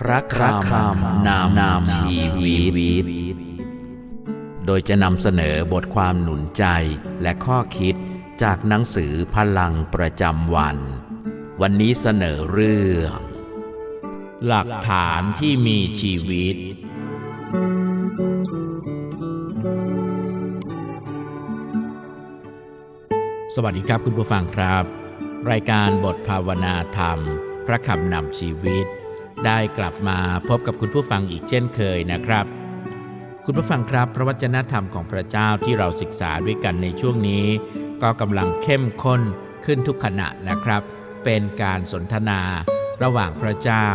พระคำนามนามชีวิต โดยจะนำเสนอบทความหนุนใจและข้อคิดจากหนังสือพลังประจำวัน วันนี้เสนอเรื่อง หลักฐานที่มีชีวิต สวัสดีครับคุณผู้ฟังครับ รายการบทภาวนาธรรม พระคำนำชีวิต ได้กลับมาพบกับคุณผู้ฟังอีกเช่นเคยนะครับ คุณผู้ฟังครับพระวจนะธรรมของพระเจ้าที่เราศึกษาด้วยกันในช่วงนี้ ก็กำลังเข้มข้นขึ้นทุกขณะนะครับ เป็นการสนทนาระหว่างพระเจ้า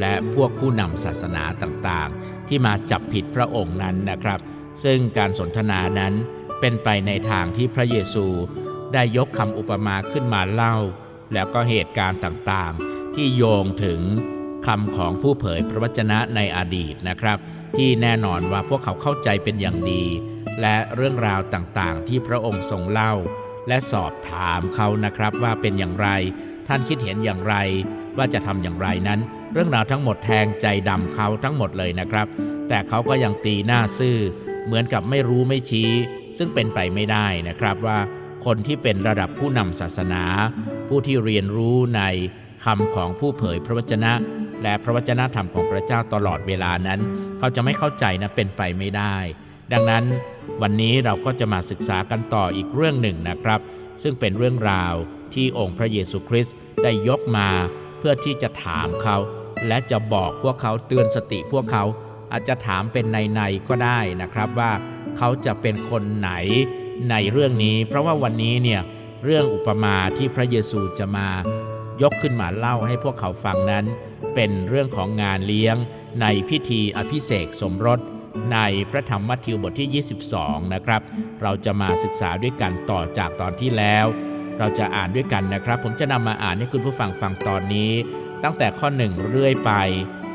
และพวกผู้นำศาสนาต่างๆ ที่มาจับผิดพระองค์นั้นนะครับ ซึ่งการสนทนานั้นเป็นไปในทางที่พระเยซูได้ยกคำอุปมาขึ้นมาเล่า แล้วก็เหตุการณ์ต่างๆ ที่โยงถึง คำของผู้เผยพระวจนะในอดีตนะครับ ที่แน่นอนว่าพวกเขาเข้าใจเป็นอย่างดี และเรื่องราวต่างๆ ที่พระองค์ทรงเล่า และสอบถามเขานะครับว่าเป็นอย่างไร ท่านคิดเห็นอย่างไร ว่าจะทำอย่างไรนั้น เรื่องราวทั้งหมดแทงใจดำเขาทั้งหมดเลยนะครับ แต่เขาก็ยังตีหน้าซื่อ เหมือนกับไม่รู้ไม่ชี้ ซึ่งเป็นไปไม่ได้นะครับว่า คนที่เป็นระดับผู้นำศาสนา ผู้ที่เรียนรู้ในคำของผู้เผยพระวจนะ และพระวจนะธรรมของพระเจ้าตลอดเวลานั้น เขาจะไม่เข้าใจนะเป็นไปไม่ได้ ดังนั้นวันนี้เราก็จะมาศึกษากันต่ออีกเรื่องหนึ่งนะครับ ซึ่งเป็นเรื่องราวที่องค์พระเยซูคริสต์ได้ยกมา เพื่อที่จะถามเขา และจะบอกพวกเขาเตือนสติพวกเขาอาจจะถามเป็นในๆก็ได้นะครับว่าเขาจะเป็นคนไหนในเรื่องนี้ เพราะว่าวันนี้เนี่ยเรื่องอุปมาที่พระเยซูจะมา ยกขึ้นมาเล่าให้พวกเขาฟังนั้น เป็นเรื่องของงานเลี้ยงในพิธีอภิเษกสมรสในพระธรรมมัทธิวบทที่ 22 นะครับ เราจะมาศึกษาด้วยกันต่อจากตอนที่แล้ว เราจะอ่านด้วยกันนะครับ ผมจะนำมาอ่านให้คุณผู้ฟังฟังตอนนี้ ตั้งแต่ข้อ 1 เรื่อยไป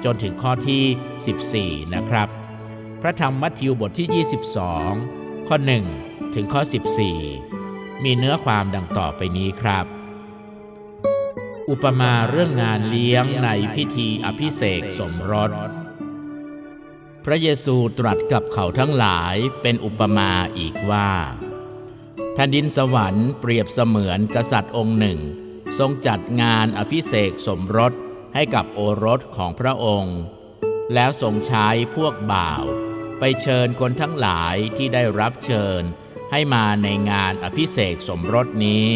จนถึงข้อที่ 14 นะครับ พระธรรมมัทธิวบทที่ 22 ข้อ 1 ถึงข้อ 14 มีเนื้อความดังต่อไปนี้ครับ อุปมาเรื่องงานเลี้ยงในพิธีอภิเษกสมรส พระเยซูตรัสกับเขาทั้งหลายเป็นอุปมาอีกว่า แผ่นดินสวรรค์เปรียบเสมือนกษัตริย์องค์หนึ่ง ทรงจัดงานอภิเษกสมรสให้กับโอรสของพระองค์ แล้วทรงใช้พวกบ่าว ไปเชิญคนทั้งหลายที่ได้รับเชิญให้มาในงานอภิเษกสมรสนี้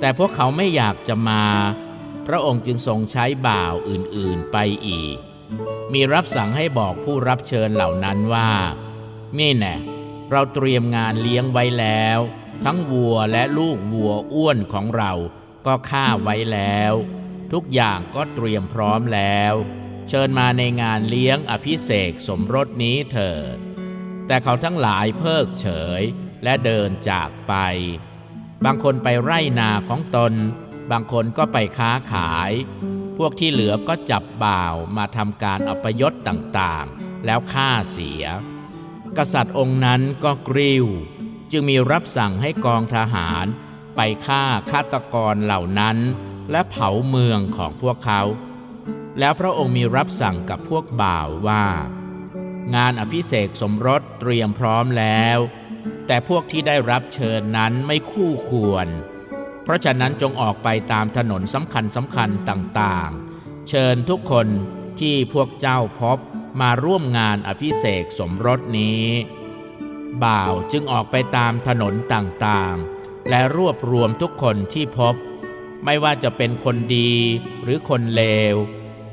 แต่พวกเขาไม่อยากจะมา พระองค์จึงทรงใช้บ่าวอื่นๆไปอีก มีรับสั่งให้บอกผู้รับเชิญเหล่านั้นว่า นี่แน่เราเตรียมงานเลี้ยงไว้แล้ว ทั้งวัวและลูกวัวอ้วนของเราก็ฆ่าไว้แล้ว ทุกอย่างก็เตรียมพร้อมแล้ว เชิญมาในงานเลี้ยงอภิเษกสมรสนี้เถิด แต่เขาทั้งหลายเพิกเฉยและเดินจากไป บางคนไปไร่นาของตน บางคนก็ไปค้าขาย พวกที่เหลือก็จับบ่าวมาทำการอัปยศต่างๆ แล้วฆ่าเสีย กษัตริย์องค์นั้นก็กริ้ว จึงมีรับสั่งให้กองทหารไปฆ่าฆาตกรเหล่านั้น และเผาเมืองของพวกเขา แล้วพระองค์มีรับสั่งกับพวกบ่าวว่า งานอภิเษกสมรสเตรียมพร้อมแล้ว แต่พวกที่ได้รับเชิญนั้นไม่คู่ควร เพราะฉะนั้นจงออกไปตามถนนสำคัญสำคัญต่างๆ เชิญทุกคนที่พวกเจ้าพบมาร่วมงานอภิเษกสมรสนี้ บ่าวจึงออกไปตามถนนต่างๆ และรวบรวมทุกคนที่พบ ไม่ว่าจะเป็นคนดีหรือคนเลว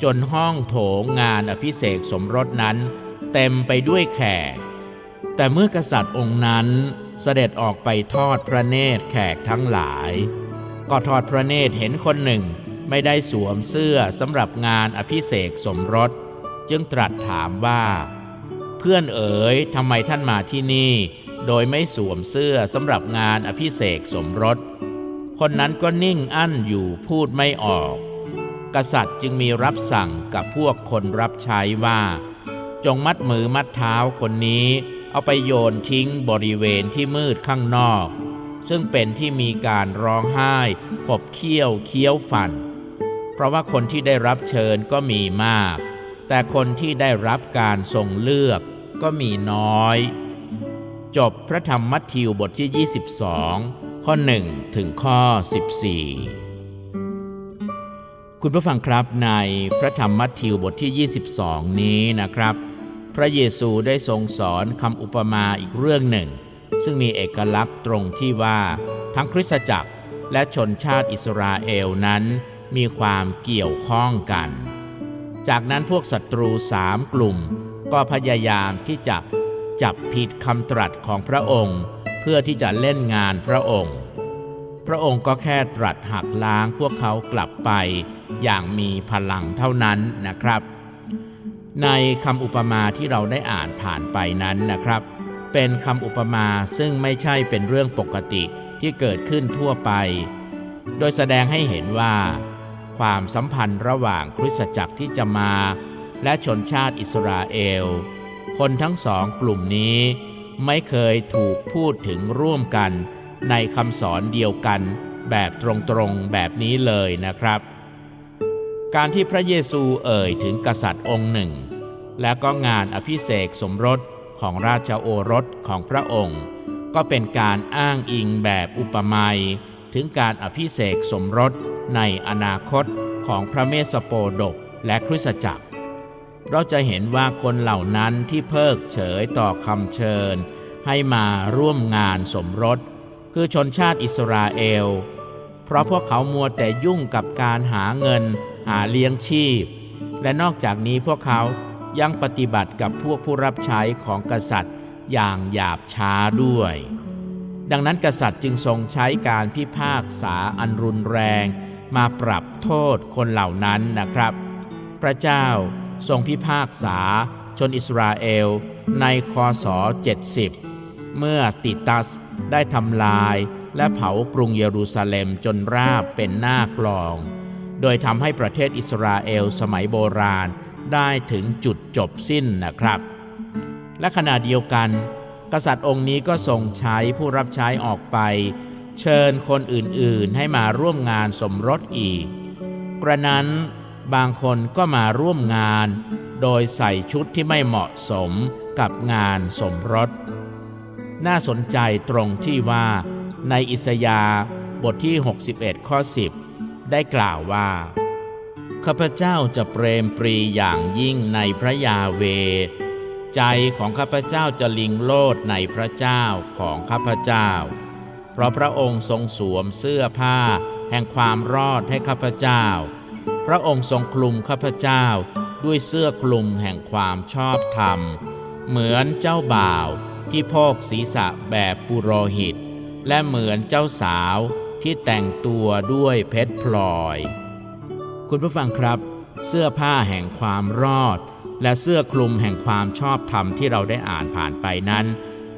จนห้องโถงงานอภิเษกสมรสนั้น เต็มไปด้วยแขก แต่เมื่อกษัตริย์องค์นั้นเสด็จออกไปทอดพระเนตรแขกทั้งหลาย ก็ทอดพระเนตรเห็นคนหนึ่ง ไม่ได้สวมเสื้อสำหรับงานอภิเษกสมรส จึงตรัสถามว่า เพื่อนเอ๋ยทำไมท่านมาที่นี่ โดยไม่สวมเสื้อสำหรับงานอภิเษกสมรส คนนั้นก็นิ่งอั้นอยู่พูดไม่ออก กษัตริย์จึงมีรับสั่งกับพวกคนรับใช้ว่า จงมัดมือมัดเท้าคนนี้ เอาไปโยนทิ้งบริเวณที่มืดข้างนอก ซึ่งเป็นที่มีการร้องไห้ขบเคี้ยวเคี้ยวฟัน เพราะว่าคนที่ได้รับเชิญก็มีมาก แต่คนที่ได้รับการทรงเลือกก็มีน้อย จบพระธรรมมัทธิวบทที่ 22 ข้อ 1 ถึงข้อ 14คุณผู้ฟังครับในพระธรรมมัทธิวบทที่ 22 นี้นะครับ พระเยซูได้ทรงสอนคำอุปมาอีกเรื่องหนึ่ง ซึ่งมีเอกลักษณ์ตรงที่ว่าทั้งคริสตจักรและชนชาติอิสราเอลนั้นมีความเกี่ยวข้องกัน จากนั้นพวกศัตรูสามกลุ่ม ก็พยายามที่จะจับผิดคำตรัสของพระองค์ เพื่อที่จะเล่นงานพระองค์ พระองค์ก็แค่ตรัสหักล้างพวกเขากลับไป อย่างมีพลังเท่านั้นนะครับ ในคำอุปมาที่เราได้อ่านผ่านไปนั้นนะครับ เป็นคำอุปมาซึ่งไม่ใช่เป็นเรื่องปกติที่เกิดขึ้นทั่วไป โดยแสดงให้เห็นว่า ความสัมพันธ์ระหว่างคริสตจักรที่จะมา และชนชาติอิสราเอล คนทั้งสองกลุ่มนี้ไม่เคยถูกพูดถึงร่วมกันในคำสอนเดียวกันแบบตรงๆแบบนี้เลยนะครับ การที่พระเยซูเอ่ยถึงกษัตริย์องค์หนึ่ง และก็งานอภิเษกสมรส ของราชโอรสของพระองค์ ก็เป็นการอ้างอิงแบบอุปมาถึงการอภิเษกสมรสในอนาคตของพระเมสสโปดกและคริสจักร เราจะเห็นว่าคนเหล่านั้นที่เพิกเฉยต่อคำเชิญ ให้มาร่วมงานสมรส คือชนชาติอิสราเอล เพราะพวกเขามัวแต่ยุ่งกับการหาเงินหาเลี้ยงชีพ และนอกจากนี้พวกเขา ยังปฏิบัติกับพวกผู้รับใช้ของกษัตริย์อย่างหยาบช้าด้วย ดังนั้นกษัตริย์จึงทรงใช้การพิพากษาอันรุนแรง มาปรับโทษคนเหล่านั้นนะครับ พระเจ้าทรงพิพากษาชนอิสราเอลในคศ 70 เมื่อติตัสได้ทำลายและเผากรุงเยรูซาเล็มจนราบเป็นหน้ากลอง โดยทำให้ประเทศอิสราเอลสมัยโบราณ ได้ถึงจุดจบสิ้นนะครับ และขณะเดียวกัน กษัตริย์องค์นี้ก็ทรงใช้ผู้รับใช้ออกไป เชิญคนอื่นๆ ให้มาร่วมงานสมรสอีก กระนั้นบางคนก็มาร่วมงาน โดยใส่ชุดที่ไม่เหมาะสมกับงานสมรส น่าสนใจตรงที่ว่าในอิสยาบทที่ 61 ข้อ 10 ได้กล่าวว่า ข้าพเจ้าจะเปรมปรีอย่างยิ่งในพระยาเว ใจของข้าพเจ้าจะลิงโลดในพระเจ้าของข้าพเจ้า เพราะพระองค์ทรงสวมเสื้อผ้า แห่งความรอดให้ข้าพเจ้า พระองค์ทรงคลุมข้าพเจ้าด้วยเสื้อคลุมแห่งความชอบธรรม เหมือนเจ้าบ่าวที่พกศีรษะแบบปุโรหิต และเหมือนเจ้าสาวที่แต่งตัวด้วยเพชรพลอย คุณผู้ฟังครับ เสื้อผ้าแห่งความรอด และเสื้อคลุมแห่งความชอบธรรมที่เราได้อ่านผ่านไปนั้น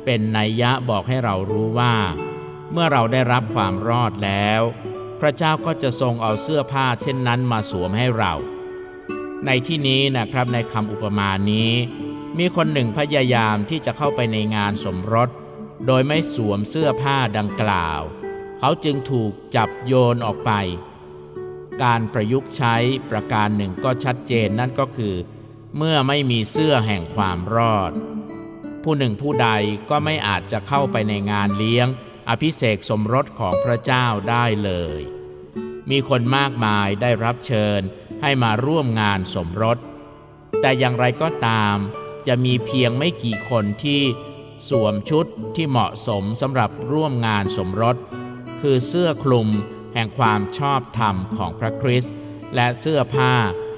เป็นนัยยะบอกให้เรารู้ว่า เมื่อเราได้รับความรอดแล้ว พระเจ้าก็จะทรงเอาเสื้อผ้าเช่นนั้นมาสวมให้เรา ในที่นี้นะครับในคำอุปมานี้ มีคนหนึ่งพยายามที่จะเข้าไปในงานสมรส โดยไม่สวมเสื้อผ้าดังกล่าว เขาจึงถูกจับโยนออกไป การประยุกต์ใช้ประการหนึ่งก็ชัดเจนนั่นก็คือ เมื่อไม่มีเสื้อแห่งความรอด ผู้หนึ่งผู้ใดก็ไม่อาจจะเข้าไปในงานเลี้ยง อภิเษกสมรสของพระเจ้าได้เลย มีคนมากมายได้รับเชิญให้มาร่วมงานสมรส แต่อย่างไรก็ตาม จะมีเพียงไม่กี่คนที่สวมชุดที่เหมาะสมสำหรับร่วมงานสมรส คือเสื้อคลุม แห่งความชอบธรรมของพระคริสต์และเสื้อผ้า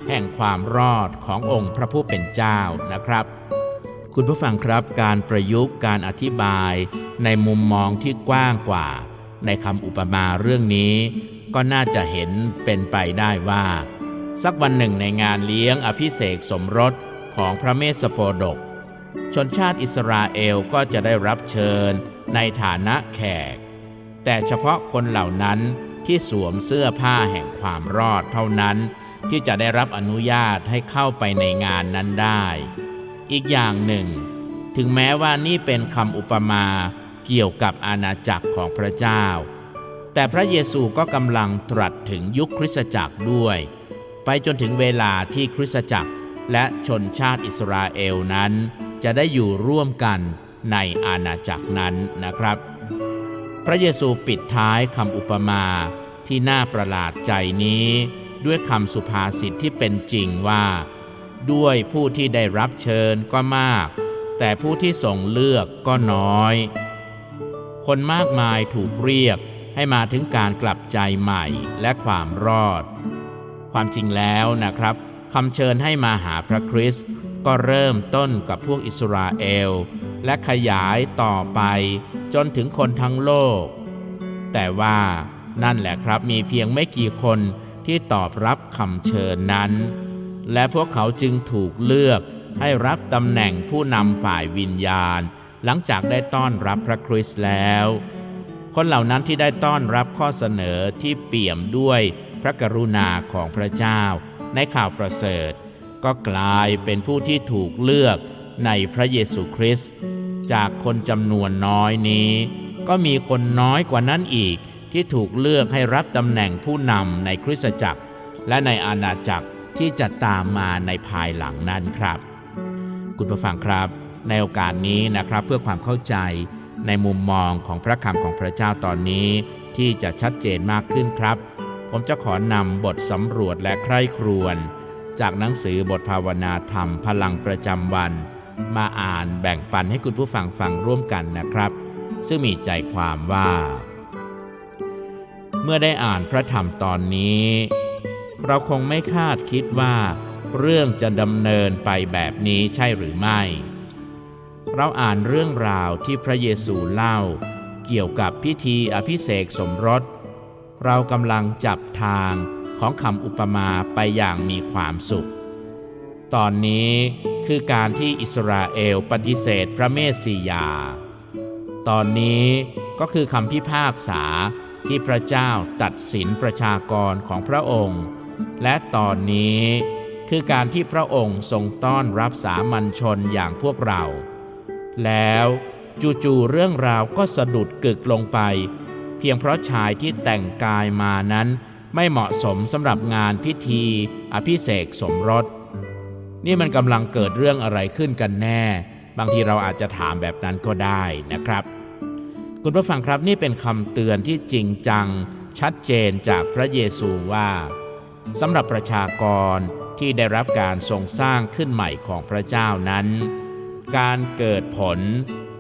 แห่งความรอดขององค์พระผู้เป็นเจ้านะครับ คุณผู้ฟังครับการประยุกต์การอธิบายในมุมมองที่กว้างกว่า ในคำอุปมาเรื่องนี้ ก็น่าจะเห็นเป็นไปได้ว่า สักวันหนึ่งในงานเลี้ยงอภิเษกสมรสของพระเมสสโปดก ชนชาติอิสราเอลก็จะได้รับเชิญในฐานะแขก แต่เฉพาะคนเหล่านั้น ที่สวมเสื้อผ้าแห่งความรอดเท่านั้น ที่จะได้รับอนุญาตให้เข้าไปในงานนั้นได้ อีกอย่างหนึ่ง ถึงแม้ว่านี่เป็นคำอุปมาเกี่ยวกับอาณาจักรของพระเจ้า แต่พระเยซูก็กำลังตรัสถึงยุคคริสตจักรด้วย ไปจนถึงเวลาที่คริสตจักรและชนชาติอิสราเอลนั้น จะได้อยู่ร่วมกันในอาณาจักรนั้นนะครับ พระเยซูปิดท้ายคำอุปมาที่น่าประหลาดใจนี้ ด้วยคำสุภาษิตที่เป็นจริงว่า ด้วยผู้ที่ได้รับเชิญก็มาก แต่ผู้ที่ส่งเลือกก็น้อย คนมากมายถูกเรียกให้มาถึงการกลับใจใหม่และความรอด ความจริงแล้วนะครับคำเชิญให้มาหาพระคริสต์ก็เริ่มต้นกับพวกอิสราเอล และขยายต่อไป จนถึงคนทั้งโลก แต่ว่านั่นแหละครับมีเพียงไม่กี่คนที่ตอบรับคำเชิญนั้น และพวกเขาจึงถูกเลือกให้รับตำแหน่งผู้นำฝ่ายวิญญาณ หลังจากได้ต้อนรับพระคริสต์แล้ว คนเหล่านั้นที่ได้ต้อนรับข้อเสนอที่เปี่ยมด้วยพระกรุณาของพระเจ้า ในข่าวประเสริฐ ก็กลายเป็นผู้ที่ถูกเลือกในพระเยซูคริสต์ จากคนจำนวนน้อยนี้ ก็มีคนน้อยกว่านั้นอีกที่ถูกเลือกให้รับตำแหน่งผู้นำในคริสตจักร และในอาณาจักรที่จะตามมาในภายหลังนั้นครับ คุณผู้ฟังครับ ในโอกาสนี้นะครับเพื่อความเข้าใจในมุมมองของพระคำของพระเจ้าตอนนี้ ที่จะชัดเจนมากขึ้นครับ ผมจะขอนำบทสำรวจและใคร่ครวญจากหนังสือบทภาวนาธรรมพลังประจำวัน มาอ่านแบ่งปันให้คุณผู้ฟังฟังร่วมกันนะครับ ซึ่งมีใจความว่า เมื่อได้อ่านพระธรรมตอนนี้ เราคงไม่คาดคิดว่า เรื่องจะดำเนินไปแบบนี้ใช่หรือไม่ เราอ่านเรื่องราวที่พระเยซูเล่า เกี่ยวกับพิธีอภิเษกสมรส เรากำลังจับทางของคำอุปมาไปอย่างมีความสุข ตอนนี้คือการที่อิสราเอลปฏิเสธพระเมสสิยา ตอนนี้ก็คือคำพิพากษาที่พระเจ้าตัดสินประชากรของพระองค์ และตอนนี้คือการที่พระองค์ทรงต้อนรับสามัญชนอย่างพวกเรา แล้วจู่ๆเรื่องราวก็สะดุดกึกลงไป เพียงเพราะชายที่แต่งกายมานั้นไม่เหมาะสมสำหรับงานพิธีอภิเษกสมรส นี่มันกำลังเกิดเรื่องอะไรขึ้นกันแน่ บางทีเราอาจจะถามแบบนั้นก็ได้นะครับ คุณผู้ฟังครับนี่เป็นคำเตือนที่จริงจังชัดเจนจากพระเยซูว่าสำหรับประชากรที่ได้รับการทรงสร้างขึ้นใหม่ของพระเจ้านั้น การเกิดผล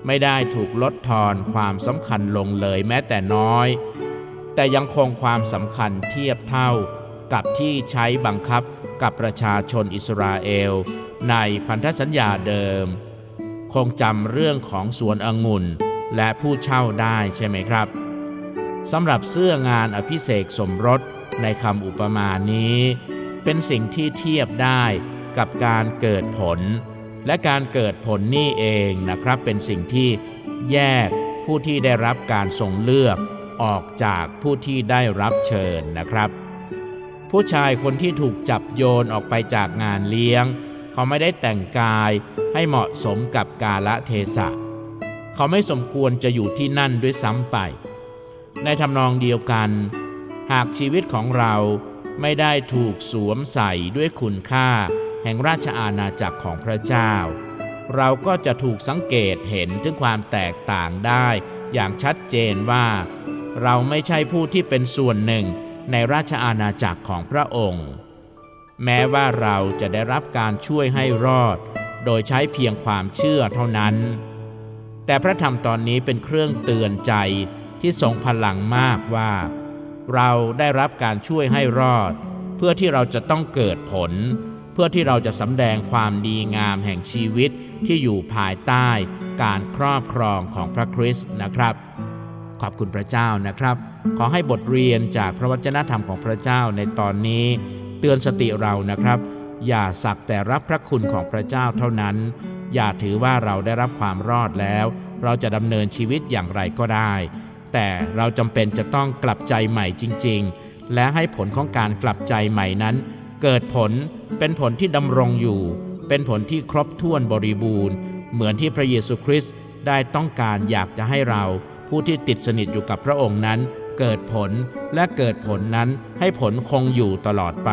ไม่ได้ถูกลดทอนความสำคัญลงเลยแม้แต่น้อย แต่ยังคงความสำคัญเทียบเท่ากับที่ใช้บังคับ กับประชาชนอิสราเอล ในพันธสัญญาเดิม คงจำเรื่องของสวนองุ่นและผู้เช่าได้ใช่ไหมครับสำหรับเสื้องานอภิเษกสมรสในคำอุปมานี้ เป็นสิ่งที่เทียบได้กับการเกิดผล และการเกิดผลนี่เองนะครับ เป็นสิ่งที่แยกผู้ที่ได้รับการทรงเลือกออกจากผู้ที่ได้รับเชิญนะครับ ผู้ชายคนที่ถูกจับโยนออกไปจากงานเลี้ยง เขาไม่ได้แต่งกายให้เหมาะสมกับกาละเทศะ เขาไม่สมควรจะอยู่ที่นั่นด้วยซ้ำไป ในทำนองเดียวกัน หากชีวิตของเราไม่ได้ถูกสวมใส่ด้วยคุณค่า แห่งราชอาณาจักรของพระเจ้า เราก็จะถูกสังเกตเห็นถึงความแตกต่างได้ อย่างชัดเจนว่า เราไม่ใช่ผู้ที่เป็นส่วนหนึ่ง ในราชอาณาจักรของพระองค์ แม้ว่าเราจะได้รับการช่วยให้รอด โดยใช้เพียงความเชื่อเท่านั้น แต่พระธรรมตอนนี้เป็นเครื่องเตือนใจที่ทรงพลังมากว่า เราได้รับการช่วยให้รอด เพื่อที่เราจะต้องเกิดผล เพื่อที่เราจะสำแดงความดีงามแห่งชีวิตที่อยู่ภายใต้การครอบครองของพระคริสต์นะครับ ขอบคุณพระเจ้านะครับ ขอให้บทเรียนจากพระวจนะธรรมของพระเจ้าในตอนนี้ เตือนสติเรานะครับ อย่าสักแต่รับพระคุณของพระเจ้าเท่านั้น อย่าถือว่าเราได้รับความรอดแล้ว เราจะดำเนินชีวิตอย่างไรก็ได้ แต่เราจำเป็นจะต้องกลับใจใหม่จริง ๆ และให้ผลของการกลับใจใหม่นั้น เกิดผลเป็นผลที่ดำรงอยู่ เป็นผลที่ครบถ้วนบริบูรณ์ เหมือนที่พระเยซูคริสต์ได้ต้องการอยากจะให้เรา ผู้ที่ติดสนิทอยู่กับพระองค์นั้น เกิดผลและเกิดผลนั้นให้ผลคงอยู่ตลอดไป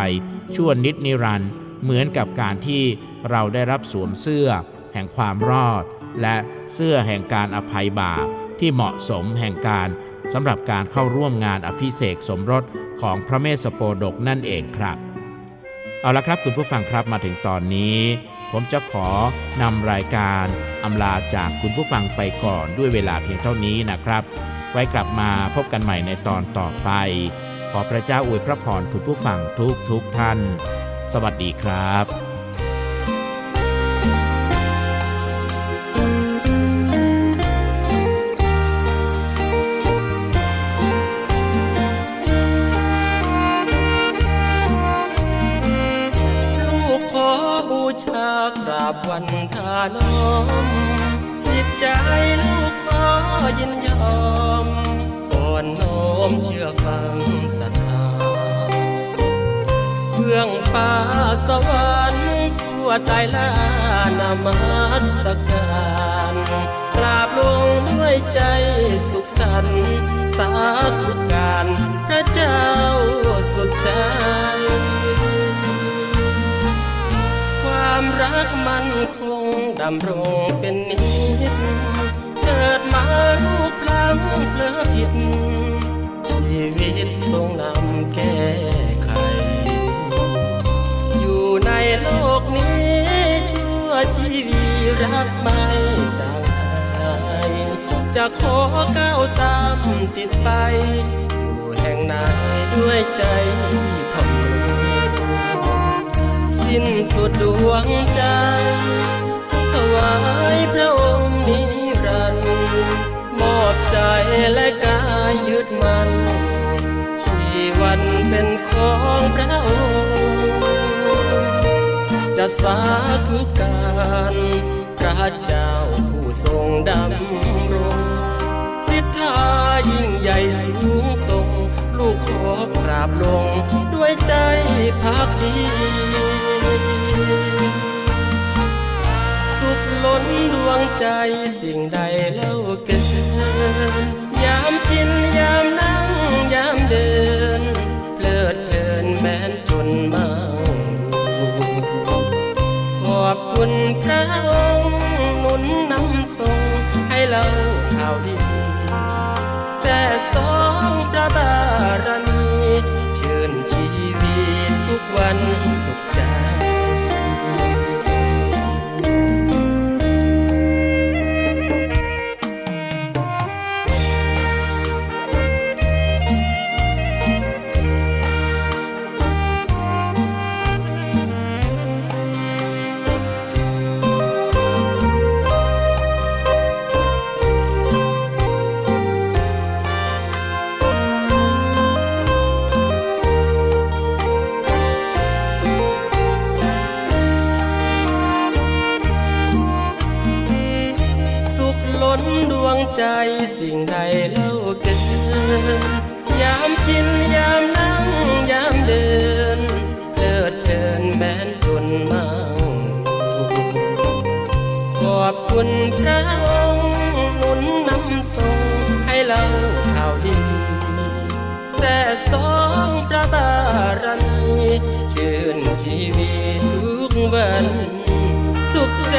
ชั่วนิดนิรันด์เหมือนกับการที่เราได้รับสวมเสื้อ แห่งความรอด และเสื้อแห่งการอภัยบาปที่เหมาะสมแห่งการสำหรับการเข้าร่วมงานอภิเษกสมรสของพระเมสสโปดกนั่นเองครับ เอาละครับคุณผู้ฟังครับมาถึงตอนนี้ ผมจะขอนำรายการอำลาจากคุณผู้ฟังไปก่อนด้วยเวลาเพียงเท่านี้นะครับ ไว้กลับมาพบกันใหม่ในตอนต่อไป ขอพระเจ้าอวยพระพรคุณผู้ฟังทุกทุกท่าน สวัสดีครับากราบวันทานอมจิตใจลูกขอยินยอมก่อนน้อมเชื่อฟังศรัทธาเพื่องฟ้าสวรรค์ทั่วใจลานามัสการกราบลงด้วยใจสุขสันต์สาธุการพระเจ้า รักมันคงดำรงเป็นนิจเกิดมาลูกพลังเพลอผิดชีวิตทรงนำแก้ไข อยู่ในโลกนี้ชั่วชีวีรักไม่จางหายจะขอก้าวตามติดไปอยู่แห่งไหนด้วยใจทำ วงใจถวายพระองค์นิรันดร์มอบใจและกายยึดมันชีวันเป็นของพระองค์จะสาธุการพระเจ้าผู้ทรงดำรงฤทายิ่งใหญ่สูงส่งลูกขอกราบลงด้วยใจพักดี นดวงใจสิ่งใดเล่า พระองค์หนุนนำส่งให้เราข่าวดีแส่สองพระบารมีชื่นชีวิตทุกวัน สุขใจ